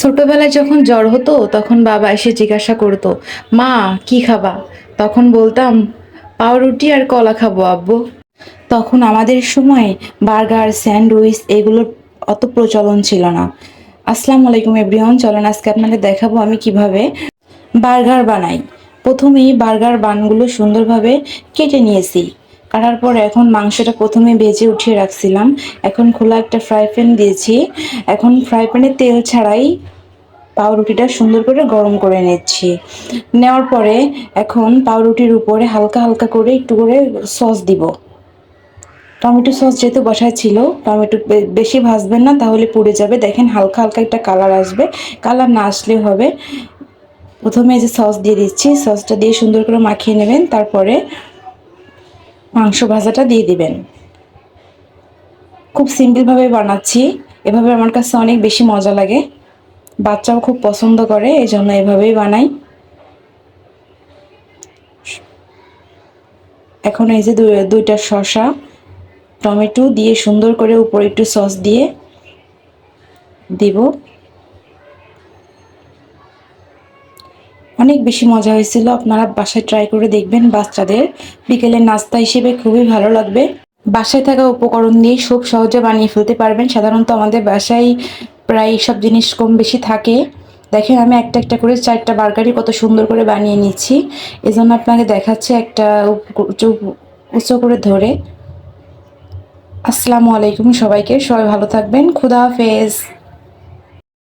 ছোটবেলায় যখন জ্বর হতো, তখন বাবা এসে জিজ্ঞাসা করতো, মা, কি খাবা? তখন বলতাম, পাউরুটি আর কলা খাব, আব্বু। তখন আমাদের সময় বার্গার, স্যান্ডউইচ এগুলোর অত প্রচলন ছিল না। আসসালামু আলাইকুম এভরিওয়ান, চলেন আজকে আপনাদের দেখাবো আমি কীভাবে বার্গার বানাই। প্রথমেই বার্গার বানগুলো সুন্দরভাবে কেটে নিয়েছি। কাটার পর এখন মাংসটা প্রথমে ভেজে উঠিয়ে রাখছিলাম। এখন খোলা একটা ফ্রাই প্যান দিয়েছি। এখন ফ্রাই প্যানে তেল ছাড়াই পাউরুটিটা সুন্দর করে গরম করে নিচ্ছি। নেওয়ার পরে এখন পাউরুটির উপরে হালকা হালকা করে একটু করে সস দিব। টমেটো সস যেহেতু বসায় ছিল, টমেটো বেশি ভাজবেন না, তাহলে পুড়ে যাবে। দেখেন হালকা হালকা একটা কালার আসবে। কালার না আসলে হবে। প্রথমে যে সস দিয়ে দিচ্ছি। সসটা দিয়ে সুন্দর করে মাখিয়ে নেবেন। তারপরে মাংস ভাজাটা দিয়ে দিবেন। খুব সিম্পলভাবে বানাচ্ছি। এভাবে আমার কাছে অনেক বেশি মজা লাগে। বাচ্চাও খুব পছন্দ করে এই জন্য এভাবেই বানাই। এখন এই যে দুই- দুইটা শসা, টমেটো দিয়ে সুন্দর করে উপরে একটু সস দিয়ে দিব। অনেক বেশি মজা হয়েছিল। আপনারা বাসায় ট্রাই করে দেখবেন বাচ্চাদের। বিকেলের নাস্তা হিসেবে খুবই ভালো লাগবে। বাসায় থাকা উপকরণ দিয়ে খুব সহজে বানিয়ে ফেলতে পারবেন। সাধারণত আমাদের বাসায় প্রায় সব জিনিস কম বেশি থাকে। দেখেন, আমি একটা একটা করে চারটা বার্গারই কত সুন্দর করে বানিয়ে নিচ্ছি। এজন্য আপনাকে দেখাচ্ছে একটা উঁচু করে ধরে। আসসালামু আলাইকুম সবাইকে। সবাই ভালো থাকবেন। খুদা হাফেজ।